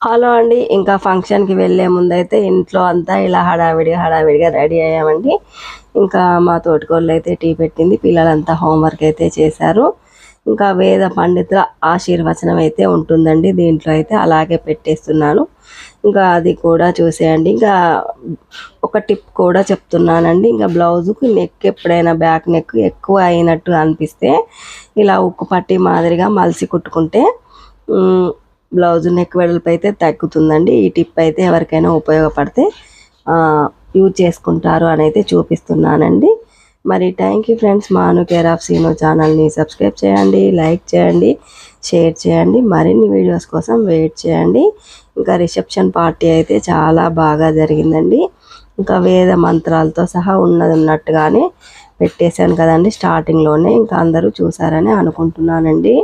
Hello అండి ఇంకా ఫంక్షన్కి వెళ్ళే ముందైతే ఇంట్లో అంతా ఇలా హడావిడిగా హడావిడిగా రెడీ అయ్యామండి. ఇంకా మా తోటికోళ్ళు అయితే టీ పెట్టింది పిల్లలంతా హోంవర్క్ అయితే చేశారు. ఇంకా వేద పండితుల ఆశీర్వచనం అయితే ఉంటుందండి దీంట్లో అయితే అలాగే పెట్టేస్తున్నాను. ఇంకా అది కూడా చూసేయండి. ఇంకా ఒక టిప్ కూడా చెప్తున్నానండి. ఇంకా బ్లౌజుకు నెక్ ఎప్పుడైనా బ్యాక్ నెక్ ఎక్కువ అయినట్టు అనిపిస్తే ఇలా ఉక్కు పట్టి మాదిరిగా మలిసి కుట్టుకుంటే బ్లౌజ్ నెక్ వెడల్పు అయితే తగ్గుతుందండి. ఈ టిప్ అయితే ఎవరికైనా ఉపయోగపడితే యూజ్ చేసుకుంటారు అని అయితే చూపిస్తున్నానండి. మరి థ్యాంక్ యూ ఫ్రెండ్స్ మాను కేర్ ఆఫ్ సీనో ఛానల్ని సబ్స్క్రైబ్ చేయండి లైక్ చేయండి షేర్ చేయండి మరిన్ని వీడియోస్ కోసం వెయిట్ చేయండి. ఇంకా రిసెప్షన్ పార్టీ అయితే చాలా బాగా జరిగిందండి. ఇంకా వేద మంత్రాలతో సహా ఉన్నది ఉన్నట్టుగానే పెట్టేశాను కదండి స్టార్టింగ్లోనే ఇంకా అందరూ చూసారని అనుకుంటున్నానండి.